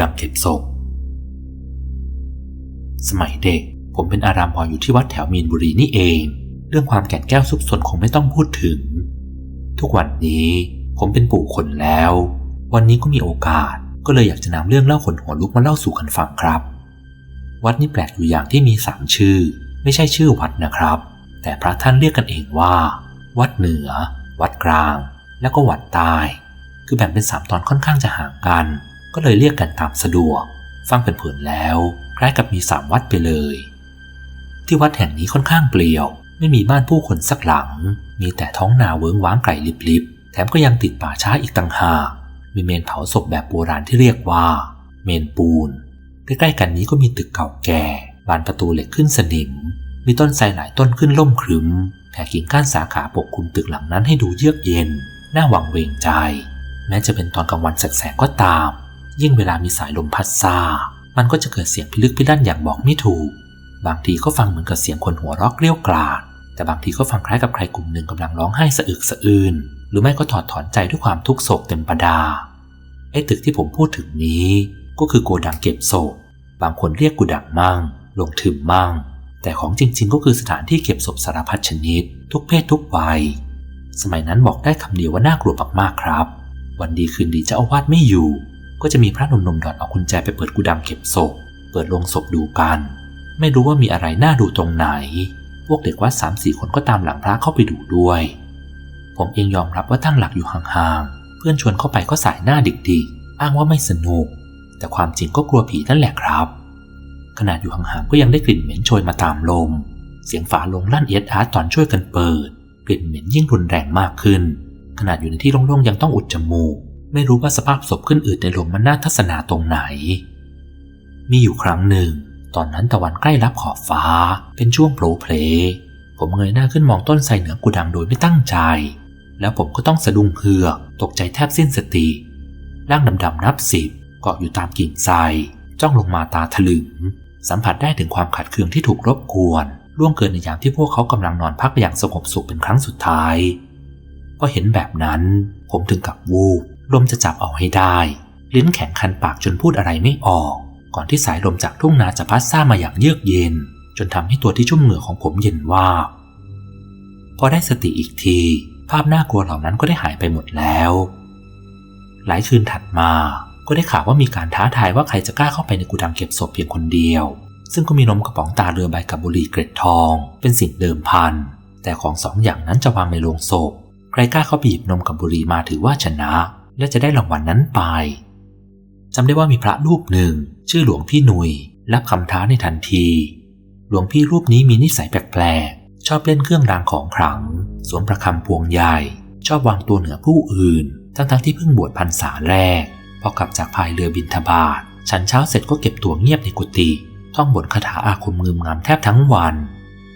ดังเก็บศพสมัยเด็ก ผมเป็นอารามพออยู่ที่วัดแถวมีนบุรีนี่เอง เรื่องความแก่นแก้วซุกซนคงไม่ต้องพูดถึง ทุกวันนี้ผมเป็นปู่คนแล้ว วันนี้ก็มีโอกาสก็เลยอยากจะนำเรื่องเล่าขนหัวลุกมาเล่าสู่กันฟังครับ วัดนี้แปลกอยู่อย่างที่มีสามชื่อ ไม่ใช่ชื่อวัดนะครับ แต่พระท่านเรียกกันเองว่า วัดเหนือ วัดกลาง แล้วก็วัดใต้คือแบ่งเป็นสามตอนค่อนข้างจะห่างกัน ก็เลยเรียกกันตามสะดวก ฟังเป็นผลแล้วคล้ายกับมีสามวัดไปเลย ที่วัดแห่งนี้ค่อนข้างเปลี่ยว ไม่มีบ้านผู้คนสักหลัง มีแต่ท้องนาเวิ้งว้างไก่ลิบๆ แถมก็ยังติดป่าช้าอีกต่างหาก มีเมนเผาศพแบบโบราณที่เรียกว่า เมนปูน ใกล้ๆกันนี้ก็มีตึกเก่าแก่ บานประตูเหล็กขึ้นสนิม มีต้นไทรหลายต้นขึ้นล่มครึมแผ่กิ่งก้านสาขาปกคลุมตึกหลังนั้นให้ดูเยือกเย็น น่าหวังเวงใจ แม้จะเป็นตอนกลางวันแสกๆก็ตาม ยิ่งเวลามีสายลมพัดซา มันก็จะเกิดเสียงพิลึกพิลั่นอย่างบอกไม่ถูก บางทีก็ฟังเหมือนกับเสียงคนหัวเราะเกลี้ยวกราดแต่บางทีก็ฟังคล้ายกับใครกลุ่มหนึ่งกำลังร้องไห้สะอึกสะอื้น หรือไม่ก็ถอดถอนใจด้วยความทุกโศกเต็มประดา ไอ้ตึกที่ผมพูดถึงนี้ ก็คือโกดังเก็บศพ บางคนเรียกกูดังมั่ง ลงถึมมั่ง แต่ของจริง ๆ ก็คือสถานที่เก็บศพสารพัดชนิด ทุกเพศทุกวัย สมัยนั้นบอกได้คำเดียวว่าน่ากลัวมากๆครับ วันดีคืนดีเจ้าอาวาสไม่อยู่ ก็จะมีพระหนุ่มๆดอดเอากุญแจไปเปิดกูดังเก็บศพ เปิดโลงศพดูกัน ไม่รู้ว่ามีอะไรน่าดูตรงไหน พวกเด็กวัดสามสี่คนก็ตามหลังพระเข้าไปดูด้วย ผมเองยอมรับว่าตั้งหลักอยู่ห่างๆ เพื่อนชวนเข้าไปก็สายหน้าดิกๆ อ้างว่าไม่สนุก แต่ความจริงก็กลัวผีนั่นแหละครับ ขนาดอยู่ห่างๆก็ยังได้กลิ่นเหม็นโชยมาตามลม เสียงฝาลงลั่นเอียดอาร์ตตอนช่วยกันเปิด กลิ่นเหม็นยิ่งรุนแรงมากขึ้น ขนาดอยู่ในที่โล่งๆยังต้องอุดจมูก ไม่รู้ว่าสภาพศพขึ้นอืดในหลวงมันน่าทัศนาตรงไหน มีอยู่ครั้งหนึ่ง ตอนนั้นตะวันใกล้รับขอบฟ้า เป็นช่วงโผล่เพล ผมเงยหน้าขึ้นมองต้นไทรเหนือกูดังโดยไม่ตั้งใจ แล้วผมก็ต้องสะดุ้งเฮือกตกใจแทบสิ้นสติ ร่างดำๆนับสิบเกาะอยู่ตามกิ่งไทรจ้องลงมาตาถลึง สัมผัสได้ถึงความขัดเคืองที่ถูกรบกวนล่วงเกินในยามที่พวกเขากำลังนอนพักอย่างสงบสุขเป็นครั้งสุดท้ายพอเห็นแบบนั้น ผมถึงกับวูบ ลมจะจับเอาให้ได้ ลิ้นแข็งคันปากจนพูดอะไรไม่ออก ก่อนที่สายลมจากทุ่งนาจะพัดซ่ามาอย่างเยือกเย็น จนทำให้ตัวที่ชุ่มเหงื่อของผมเย็นว่าบพอได้สติอีกที ภาพน่ากลัวเหล่านั้นก็ได้หายไปหมดแล้ว หลายคืนถัดมา ก็ได้ข่าวว่ามีการท้าทายว่าใครจะกล้าเข้าไปในกูดังเก็บศพเพียงคนเดียว ซึ่งก็มีนมกระป๋องตาเรือใบกับบุหรี่เกล็ดทอง เป็นสิ่งเดิมพัน แต่ของสองอย่างนั้นจะวางในโลงศพ ใครกล้าเข้าไปหยิบนมกับบุหรี่มาถือว่าชนะ และจะได้รางวัลนนั้นไปจำได้ว่ามีพระรูปหนึ่ง ชื่อหลวงพี่หนุยรับคำท้าในทันที หลวงพี่รูปนี้มีนิสัยแปลกๆ ชอบเล่นเครื่องรางของขลัง สวมประคำพวงใหญ่ ชอบวางตัวเหนือผู้อื่น ทั้งๆที่เพิ่งบวชพรรษาแรก พอกลับจากพายเรือบินทบาทฉันเช้าเสร็จก็เก็บตัวเงียบในกุฏิท่องบทคาถาอาคมงึมงำแทบทั้งวัน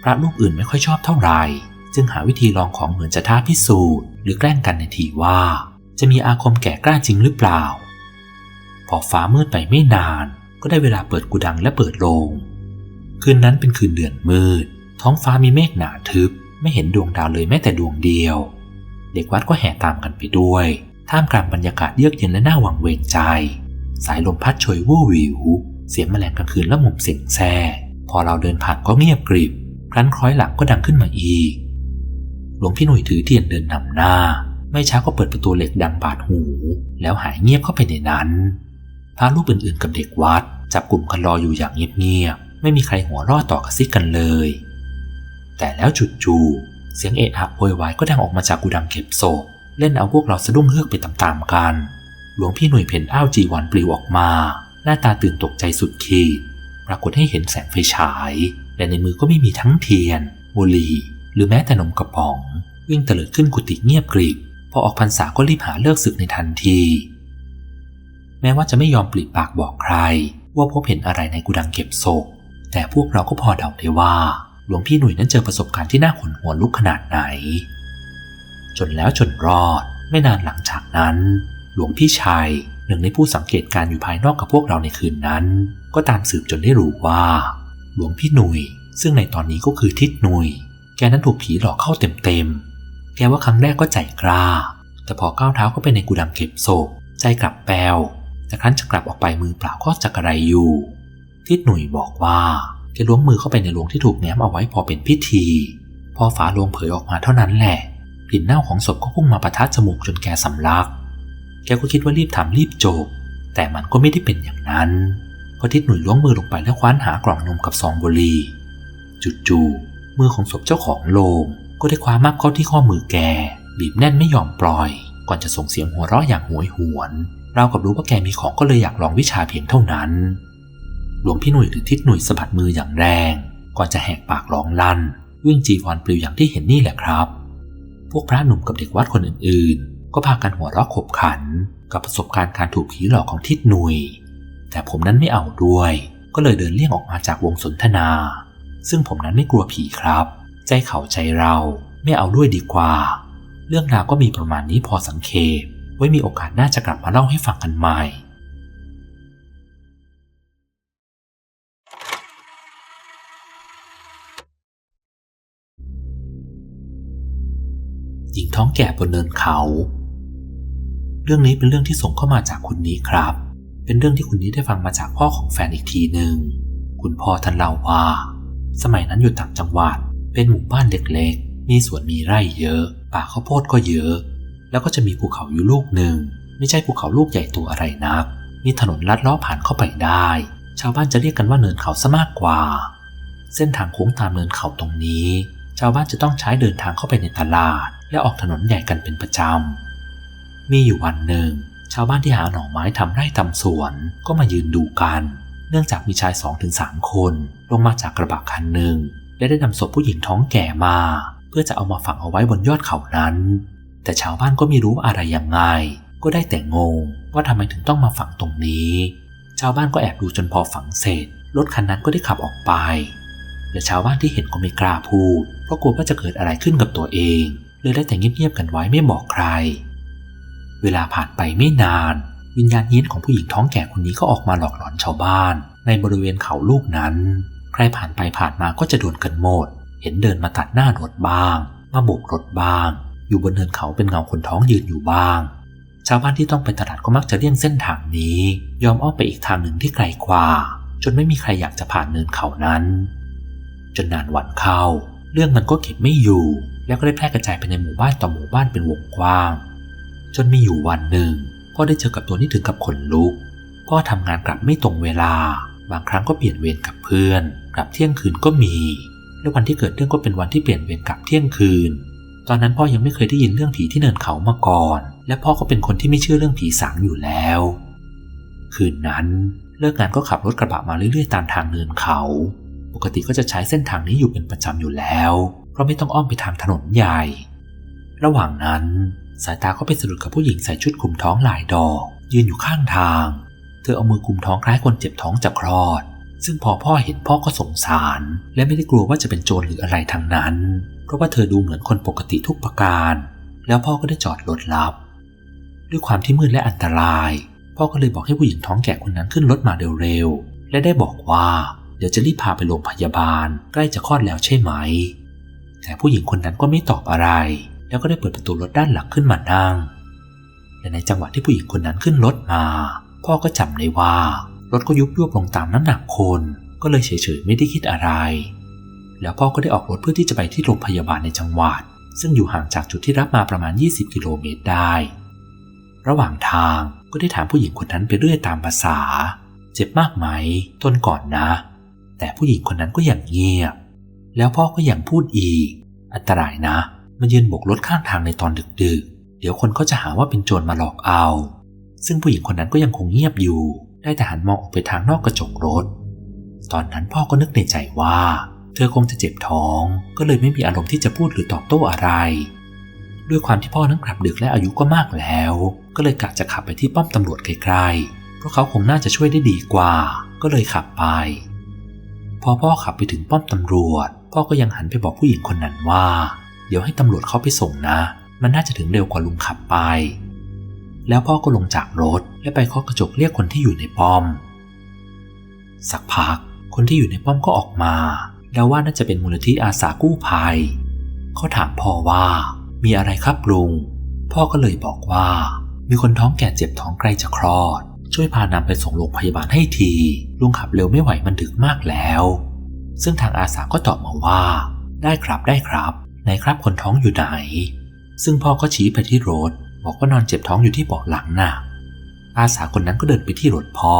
พระรูปอื่นไม่ค่อยชอบเท่าไหร่ จึงหาวิธีลองของเหมือนจะท้าพิสูจน์หรือแกล้งกันในทีว่า จะมีอาคมแก่กล้าจริงหรือเปล่า พอฟ้ามืดไปไม่นานก็ได้เวลาเปิดกุดังและเปิดโลง คืนนั้นเป็นคืนเดือนมืด ท้องฟ้ามีเมฆหนาทึบ ไม่เห็นดวงดาวเลยแม้แต่ดวงเดียว เด็กวัดก็แห่ตามกันไปด้วย ท่ามกลางบรรยากาศเยือกเย็นและน่าหวังเวงใจ สายลมพัดโชยวู่วิว เสียงแมลงกลางคืนและหมุมเสียงแซ่ พอเราเดินผ่านก็เงียบกริบ ครั้นคล้อยหลังก็ดังขึ้นมาอีก หลวงพี่หนุ่ยถือเทียนเดินนำหน้า ไม่ช้าก็เปิดประตูเหล็กดังบาดหู แล้วหายเงียบเข้าไปในนั้นพระรูปอื่นๆกับเด็กวัด จับกลุ่มกันรออยู่อย่างเงียบๆไม่มีใครหัวรอดต่อกระซิกกันเลย แต่แล้วจู่ๆเสียงเอะอะโวยวายก็ดังออกมาจากกุดังเก็บศพเล่นเอาพวกเราสะดุ้งเฮือกไปตามๆกัน หลวงพี่หนุ่ยเพ่นอ้าวจีวันปลิวออกมา หน้าตาตื่นตกใจสุดขีด ปรากฏให้เห็นแสงไฟฉาย และในมือก็ไม่มีทั้งเทียน บุหรี่ หรือแม้แต่นมกระป๋อง วิ่งเตลิดขึ้นกุฏิเงียบกริบ อออกพรรษาก็รีบหาเลิกศึกในทันที แม้ว่าจะไม่ยอมปลิปากบอกใคร ว่าพบเห็นอะไรในกุดังเก็บศพ แต่พวกเราก็พอเดาได้ว่า หลวงพี่หนุ่ยนั้นเจอประสบการณ์ที่น่าขนหัวลุกขนาดไหน จนแล้วจนรอด ไม่นานหลังจากนั้น หลวงพี่ชัยหนึ่งในผู้สังเกตการอยู่ภายนอกกับพวกเราในคืนนั้น ก็ตามสืบจนได้รู้ว่า หลวงพี่หนุ่ยซึ่งในตอนนี้ก็คือทิศหนุ่ยแกนั้นถูกผีหลอกเข้าเต็มๆ แกว่าครั้งแรกก็ใจกล้า แต่พอก้าวเท้าเข้าไปในกูดังเก็บศพใจกลับแปลวแต่ครั้นจะกลับออกไปมือเปล่าก็จะกระไรอยู่ทิดหนุ่ยบอกว่าแกล้วงมือเข้าไปในโลงที่ถูกแง้มเอาไว้พอเป็นพิธี พอฝาโลงเผยออกมาเท่านั้นแหละกลิ่นเน่าของศพก็พุ่งมาประทัดจมูกจนแกสำลัก แกก็คิดว่ารีบทำรีบจบ แต่มันก็ไม่ได้เป็นอย่างนั้นพอทิดหนุ่ยล้วงมือลงไปแล้วคว้านหากล่องนมกับซองบุหรี่จู่ๆมือของศพเจ้าของโลง ก็ได้คว้ามับเข้าที่ข้อมือแก บีบแน่นไม่ยอมปล่อย ก่อนจะส่งเสียงหัวเราะอย่างหวยหวนเรากับรู้ว่าแกมีของก็เลยอยากลองวิชาเพียงเท่านั้น หลวงพี่หนุ่ยหรือทิศหนุ่ยสะบัดมืออย่างแรง ก่อนจะแหกปากร้องลั่นวิ่งจีวรปลิวอย่างที่เห็นนี่แหละครับ พวกพระหนุ่มกับเด็กวัดคนอื่นๆ ก็พากันหัวเราะขบขัน กับประสบการณ์การถูกผีหลอกของทิศหนุ่ย แต่ผมนั้นไม่เอาด้วย ก็เลยเดินเลี่ยงออกมาจากวงสนทนา ซึ่งผมนั้นไม่กลัวผีครับ ใจเขาใจเราไม่เอาด้วยดีกว่า เรื่องราวก็มีประมาณนี้พอสังเขปไว้มีโอกาสน่าจะกลับมาเล่าให้ฟังกันใหม่ หญิงท้องแก่บนเนินเขา เรื่องนี้เป็นเรื่องที่ส่งเข้ามาจากคุณนี้ครับ เป็นเรื่องที่คุณนี้ได้ฟังมาจากพ่อของแฟนอีกทีหนึ่ง คุณพ่อท่านเล่าว่า สมัยนั้นอยู่ต่างจังหวัด เป็นหมู่บ้านเล็กๆ มีสวนมีไร่เยอะ ป่าข้าวโพดก็เยอะ แล้วก็จะมีภูเขาอยู่ลูกหนึ่ง ไม่ใช่ภูเขาลูกใหญ่ตัวอะไรนัก มีถนนลัดลาะผ่านเข้าไปได้ ชาวบ้านจะเรียกกันว่าเนินเขาซะมากกว่า เส้นทางโค้งตามเนินเขาตรงนี้ ชาวบ้านจะต้องใช้เดินทางเข้าไปในตลาด และออกถนนใหญ่กันเป็นประจำ มีอยู่วันหนึ่ง ชาวบ้านที่หาหน่อไม้ทำไร่ทำสวนก็มายืนดูกัน เนื่องจากมีชายสองถึงสามคน ลงมาจากกระบะคันหนึ่ง และได้นำศพผู้หญิงท้องแก่มา เพื่อจะเอามาฝังเอาไว้บนยอดเขานั้น แต่ชาวบ้านก็ไม่รู้อะไรยังไง ก็ได้แต่งงว่าทำไมถึงต้องมาฝังตรงนี้ ชาวบ้านก็แอบดูจนพอฝังเสร็จรถคันนั้นก็ได้ขับออกไปและชาวบ้านที่เห็นก็ไม่กล้าพูด เพราะกลัวว่าจะเกิดอะไรขึ้นกับตัวเองเลยได้แต่เงียบๆกันไว้ไม่บอกใคร เวลาผ่านไปไม่นาน วิญญาณเฮี้ยนของผู้หญิงท้องแก่คนนี้ก็ออกมาหลอกหลอนชาวบ้าน ในบริเวณเขาลูกนั้น ใครผ่านไปผ่านมาก็จะโดนกันหมด เห็นเดินมาตัดหน้ารถบ้าง มาโบกรถบ้าง อยู่บนเนินเขาเป็นเงาคนท้องยืนอยู่บ้าง ชาวบ้านที่ต้องไปตลาดก็มักจะเลี่ยงเส้นทางนี้ ยอมอ้อมไปอีกทางหนึ่งที่ไกลกว่า จนไม่มีใครอยากจะผ่านเนินเขานั้น จนนานวันเข้า เรื่องมันก็เก็บไม่อยู่ แล้วก็ได้แพร่กระจายไปในหมู่บ้านต่อหมู่บ้านเป็นวงกว้าง จนมีอยู่วันหนึ่งพ่อได้เจอกับตัวนี้ถึงกับขนลุกพ่อทำงานกลับไม่ตรงเวลา บางครั้งก็เปลี่ยนเวรกับเพื่อน กลับเที่ยงคืนก็มี และวันที่เกิดเรื่องก็เป็นวันที่เปลี่ยนเวรกลับเที่ยงคืน ตอนนั้นพ่อยังไม่เคยได้ยินเรื่องผีที่เนินเขามาก่อน และพ่อก็เป็นคนที่ไม่เชื่อเรื่องผีสางอยู่แล้ว คืนนั้นเลิกงานก็ขับรถกระบะมาเรื่อยๆตามทางเนินเขา ปกติก็จะใช้เส้นทางนี้อยู่เป็นประจำอยู่แล้ว เพราะไม่ต้องอ้อมไปทางถนนใหญ่ ระหว่างนั้น สายตาก็ไปสะดุดกับผู้หญิงใส่ชุดคลุมท้องหลายดอก ยืนอยู่ข้างทาง เธอเอามือกุมท้องคล้ายคนเจ็บท้องจะคลอด ซึ่งพอพ่อเห็นพ่อก็สงสาร และไม่ได้กลัวว่าจะเป็นโจรหรืออะไรทั้งนั้น เพราะว่าเธอดูเหมือนคนปกติทุกประการ แล้วพ่อก็ได้จอดรถรับ ด้วยความที่มืดและอันตราย พ่อก็เลยบอกให้ผู้หญิงท้องแก่คนนั้นขึ้นรถมาเร็วๆ และได้บอกว่าเดี๋ยวจะรีบพาไปโรงพยาบาล ใกล้จะคลอดแล้วใช่ไหม แต่ผู้หญิงคนนั้นก็ไม่ตอบอะไร แล้วก็ได้เปิดประตูรถด้านหลังขึ้นมานั่งและในจังหวะที่ผู้หญิงคนนั้นขึ้นรถมา พ่อก็จำได้ว่า ถก็ยุบยวบลงตามน้ำหนักคน ก็เลยเฉยๆไม่ได้คิดอะไร แล้วพ่อก็ได้ออกรถเพื่อที่จะไปที่โรงพยาบาลในจังหวัด ซึ่งอยู่ห่างจากจุดที่รับมาประมาณ 20 กิโลเมตรได้ ระหว่างทางก็ได้ถามผู้หญิงคนนั้นไปเรื่อยตามภาษา เจ็บมากไหม ทนก่อนนะ แต่ผู้หญิงคนนั้นก็ยังเงียบ แล้วพ่อก็ยังพูดอีก อันตรายนะ มันยืนบกรถข้างทางในตอนดึกๆ เดี๋ยวคนเขาจะหาว่าเป็นโจรมาหลอกเอา ซึ่งผู้หญิงคนนั้นก็ยังคงเงียบอยู่ ได้แต่หันมองออกไปทางนอกกระจกรถ ตอนนั้นพ่อก็นึกในใจว่า เธอคงจะเจ็บท้อง ก็เลยไม่มีอารมณ์ที่จะพูดหรือตอบโต้อะไร ด้วยความที่พ่อนั้นกลับดึกและอายุก็มากแล้ว ก็เลยกะจะขับไปที่ป้อมตำรวจใกลๆ เพราะเขาคงน่าจะช่วยได้ดีกว่า ก็เลยขับไป พอพ่อขับไปถึงป้อมตำรวจ พ่อก็ยังหันไปบอกผู้หญิงคนนั้นว่า เดี๋ยวให้ตำรวจเขาไปส่งนะ มันน่าจะถึงเร็วกว่าลุงขับไป แล้วพ่อก็ลงจากรถและไปเคาะกระจกเรียกคนที่อยู่ในป้อม สักพักคนที่อยู่ในป้อมก็ออกมาแล้วว่าน่าจะเป็นมูลนิธิอาสากู้ภัยเขาถามพ่อว่ามีอะไรครับลุง พ่อก็เลยบอกว่า มีคนท้องแก่เจ็บท้องใกล้จะคลอด ช่วยพานำไปส่งโรงพยาบาลให้ทีลุงขับเร็วไม่ไหวมันดึกมากแล้ว ซึ่งทางอาสาก็ตอบมาว่า ได้ครับได้ครับไหนครับคนท้องอยู่ไหน ซึ่งพ่อก็ชี้ไปที่รถ บอกว่านอนเจ็บท้องอยู่ที่เบาะหลังน่ะ อาสาคนนั้นก็เดินไปที่รถพ่อ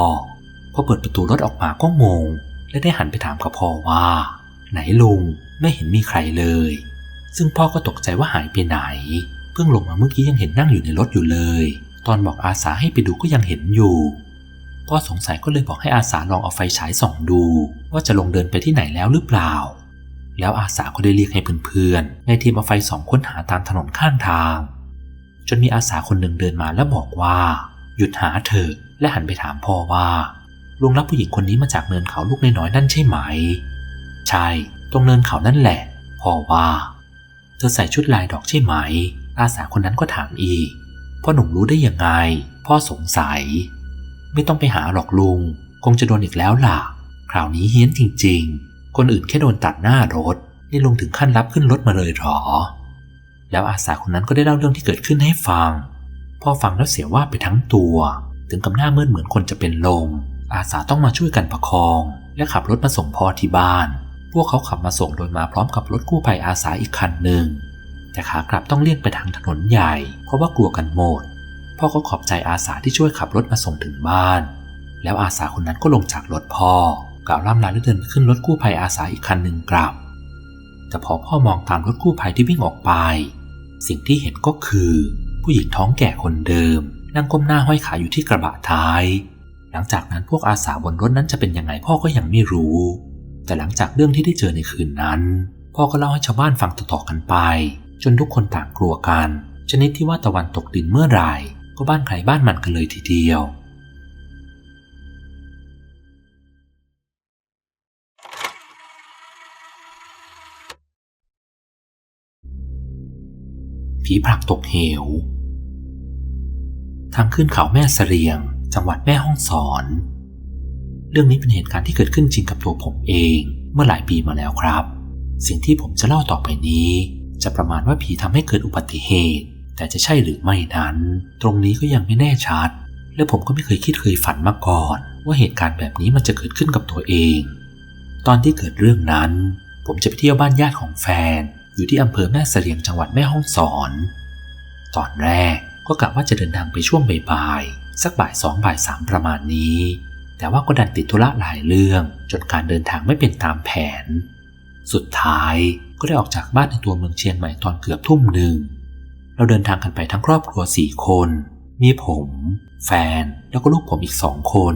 พอเปิดประตูรถออกมาก็งง และได้หันไปถามกับพ่อว่า ไหนลุงไม่เห็นมีใครเลย ซึ่งพ่อก็ตกใจว่าหายไปไหน เพิ่งลงมาเมื่อกี้ยังเห็นนั่งอยู่ในรถอยู่เลย ตอนบอกอาสาให้ไปดูก็ยังเห็นอยู่พ่อสงสัยก็เลยบอกให้อาสาลองเอาไฟฉายส่องดู ว่าจะลงเดินไปที่ไหนแล้วหรือเปล่า แล้วอาสาก็ได้เรียกให้เพื่อนๆในทีมเอาไฟส่องค้นหาตามถนนข้างทาง จนมีอาสาคนหนึ่งเดินมาแล้วบอกว่า หยุดหาเถอและหันไปถามพ่อว่าลุงรับผู้หญิงคนนี้มาจากเนินเขาลูกน้อยนั่นใช่ไหม ใช่ ตรงเนินเขานั่นแหละ พ่อว่า เธอใส่ชุดลายดอกใช่ไหม อาสาคนนั้นก็ถามอีกพ่อหนุ่มรู้ได้ยังไง พ่อสงสัย ไม่ต้องไปหาหรอกลุง คงจะโดนอีกแล้วล่ะ คราวนี้เฮี้ยนจริง ๆ คนอื่นแค่โดนตัดหน้ารถ นี่ลุงถึงขั้นรับขึ้นรถมาเลยหรอ แล้วอาสาคนนั้นก็ได้เล่าเรื่องที่เกิดขึ้นให้ฟังพ่อฟังแล้วเสียว่าไปทั้งตัว ถึงกับหน้ามืดเหมือนคนจะเป็นลม อาสาต้องมาช่วยกันประคอง และขับรถมาส่งพ่อที่บ้าน พวกเขาขับมาส่งโดยมาพร้อมกับรถกู้ภัยอาสาอีกคันหนึ่ง แต่ขากลับต้องเลี่ยงไปทางถนนใหญ่ เพราะว่ากลัวกันหมด พ่อก็ขอบใจอาสาที่ช่วยขับรถมาส่งถึงบ้าน แล้วอาสาคนนั้นก็ลงจากรถพ่อกล่าวล่ำลาและเดินไปขึ้นรถกู้ภัยอาสาอีกคันหนึ่งกลับ แต่พอพ่อมองตามรถกู้ภัยที่วิ่งออกไป สิ่งที่เห็นก็คือ ผู้หญิงท้องแก่คนเดิม นั่งก้มหน้าห้อยขาอยู่ที่กระบะท้าย หลังจากนั้นพวกอาสาบนรถนั้นจะเป็นยังไงพ่อก็ยังไม่รู้ แต่หลังจากเรื่องที่ได้เจอในคืนนั้น พ่อก็เล่าให้ชาวบ้านฟังต่อๆกันไป จนทุกคนต่างกลัวกัน ชนิดที่ว่าตะวันตกดินเมื่อไหร่ ก็บ้านใครบ้านมันกันเลยทีเดียว ผีผลักตกเหว ทางขึ้นเขาแม่เสรียง จังหวัดแม่ฮ่องสอน เรื่องนี้เป็นเหตุการณ์ที่เกิดขึ้นจริงกับตัวผมเองเมื่อหลายปีมาแล้วครับ สิ่งที่ผมจะเล่าต่อไปนี้ จะประมาณว่าผีทำให้เกิดอุบัติเหตุ แต่จะใช่หรือไม่นั้น ตรงนี้ก็ยังไม่แน่ชัด และผมก็ไม่เคยคิดเคยฝันมาก่อน ว่าเหตุการณ์แบบนี้มันจะเกิดขึ้นกับตัวเอง ตอนที่เกิดเรื่องนั้น ผมจะไปเที่ยวบ้านญาติของแฟน อยู่ที่อำเภอแม่เสลียงจังหวัดแม่ฮ่องสอน ตอนแรกก็กะว่าจะเดินทางไปช่วงบ่ายๆสักบ่ายสองบ่ายสามประมาณนี้ แต่ว่าก็ดันติดธุระหลายเรื่อง จนการเดินทางไม่เป็นตามแผน สุดท้ายก็ได้ออกจากบ้านในตัวเมืองเชียงใหม่ตอนเกือบทุ่มหนึ่ง เราเดินทางกันไปทั้งครอบครัวสี่คน มีผม แฟน แล้วก็ลูกผมอีกสองคน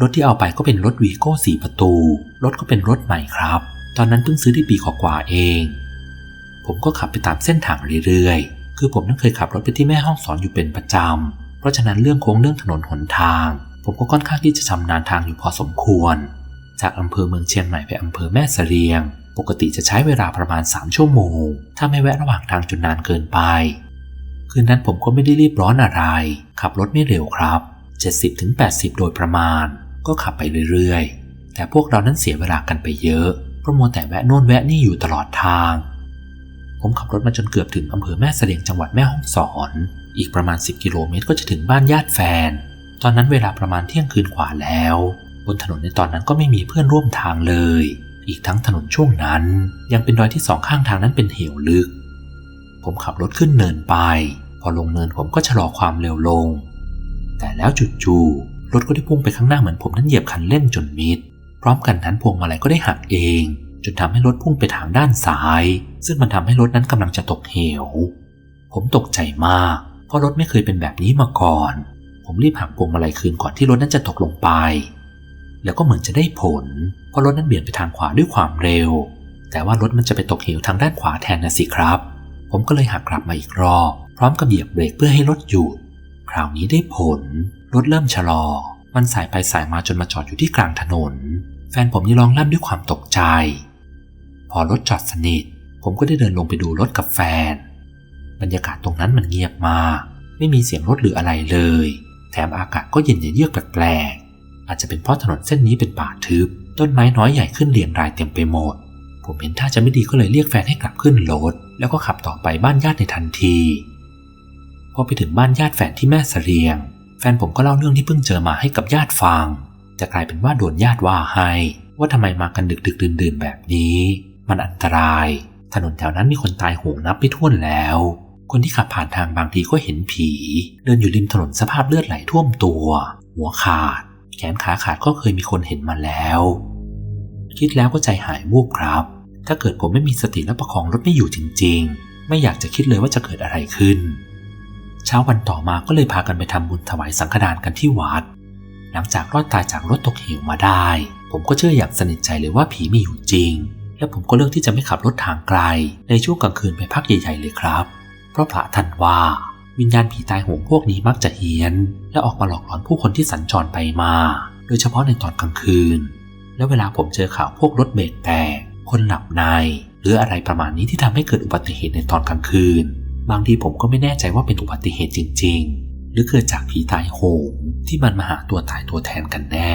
รถที่เอาไปก็เป็นรถวีโก้สี่ประตู รถก็เป็นรถใหม่ครับ ตอนนั้นเพิ่งซื้อได้ปีกว่าเอง ผมก็ขับไปตามเส้นทางเรื่อยๆ คือผมนั้นเคยขับรถไปที่แม่ห้องสอนอยู่เป็นประจำ เพราะฉะนั้นเรื่องโค้งเรื่องถนนหนทาง ผมก็ค่อนข้างที่จะชำนาญทางอยู่พอสมควร จากอำเภอเมืองเชียงใหม่ไปอำเภอแม่เสลียง ปกติจะใช้เวลาประมาณ 3 ชั่วโมง ถ้าไม่แวะระหว่างทางจนนานเกินไป คืนนั้นผมก็ไม่ได้รีบร้อนอะไร ขับรถไม่เร็วครับ 70-80 โดยประมาณ ก็ขับไปเรื่อยๆ แต่พวกเรานั้นเสียเวลากันไปเยอะ เพราะมัวแต่แวะโน่นแวะนี่อยู่ตลอดทาง ผมขับรถมาจนเกือบถึงอำเภอแม่เสลียงจังหวัดแม่ฮ่องสอน อีกประมาณ 10 กิโลเมตรก็จะถึงบ้านญาติแฟน ตอนนั้นเวลาประมาณเที่ยงคืนกว่าแล้ว บนถนนในตอนนั้นก็ไม่มีเพื่อนร่วมทางเลย อีกทั้งถนนช่วงนั้น ยังเป็นรอยที่สองข้างทางนั้นเป็นเหวลึก ผมขับรถขึ้นเนินไป พอลงเนินผมก็ชะลอความเร็วลง แต่แล้วจู่ๆรถก็ได้พุ่งไปข้างหน้าเหมือนผมนั้นเหยียบคันเร่งจนมิด พร้อมกันนั้นพวงมาลัยก็ได้หักเอง จนทำให้รถพุ่งไปทางด้านซ้าย ซึ่งมันทำให้รถนั้นกำลังจะตกเหว ผมตกใจมาก เพราะรถไม่เคยเป็นแบบนี้มาก่อน ผมรีบหักพวงมาลัยคืนก่อนที่รถนั้นจะตกลงไป แล้วก็เหมือนจะได้ผล เพราะรถนั้นเบี่ยงไปทางขวาด้วยความเร็ว แต่ว่ารถมันจะไปตกเหวทางด้านขวาแทนนะสิครับ ผมก็เลยหักกลับมาอีกรอบ พร้อมกับเหยียบเบรกเพื่อให้รถหยุด คราวนี้ได้ผล รถเริ่มชะลอ มันสายไปสายมาจนมาจอดอยู่ที่กลางถนนแฟนผมนี่ร้องลั่นด้วยความตกใจ อรถจอดสนิท ผมก็ได้เดินลงไปดูรถกับแฟน บรรยากาศตรงนั้นมันเงียบมาก ไม่มีเสียงรถหรืออะไรเลย แถมอากาศก็เย็นเยือกแปลกๆอาจจะเป็นเพราะถนนเส้นนี้เป็นป่าทึบ ต้นไม้น้อยใหญ่ขึ้นเรียงรายเต็มไปหมด ผมเห็นท่าจะไม่ดีก็เลยเรียกแฟนให้กลับขึ้นรถแล้วก็ขับต่อไปบ้านญาติในทันทีพอไปถึงบ้านญาติแฟนที่แม่เสลียง แฟนผมก็เล่าเรื่องที่เพิ่งเจอมาให้กับญาติฟัง จะกลายเป็นว่าโดนญาติว่าให้ ว่าทำไมมากันดึกดึกดื่นดื่นแบบนี้ มันอันตราย ถนนแถวนั้นมีคนตายโหงนับไม่ถ้วนแล้ว คนที่ขับผ่านทางบางทีก็เห็นผี เดินอยู่ริมถนนสภาพเลือดไหลท่วมตัว หัวขาด แขนขาขาดก็เคยมีคนเห็นมาแล้ว คิดแล้วก็ใจหายวูบครับ ถ้าเกิดผมไม่มีสติและประคองรถไม่อยู่จริง ๆ ไม่อยากจะคิดเลยว่าจะเกิดอะไรขึ้น เช้าวันต่อมาก็เลยพากันไปทำบุญถวายสังฆทานกันที่วัด หลังจากรอดตายจากรถตกเหวมาได้ ผมก็เชื่ออย่างสนิทใจเลยว่าผีมีอยู่จริง และผมก็เลือกที่จะไม่ขับรถทางไกล ในช่วงกลางคืนไปพักใหญ่ๆเลยครับ เพราะพระท่านว่า วิญญาณผีตายโหงพวกนี้มักจะเฮี้ยน และออกมาหลอกหลอนผู้คนที่สัญจรไปมา โดยเฉพาะในตอนกลางคืน และเวลาผมเจอข่าวพวกรถเบรกแตกคนหลับใน หรืออะไรประมาณนี้ที่ทำให้เกิดอุบัติเหตุในตอนกลางคืน บางทีผมก็ไม่แน่ใจว่าเป็นอุบัติเหตุจริง ๆ หรือเกิดจากผีตายโหงที่มันมาหาตัวตายตัวแทนกันแน่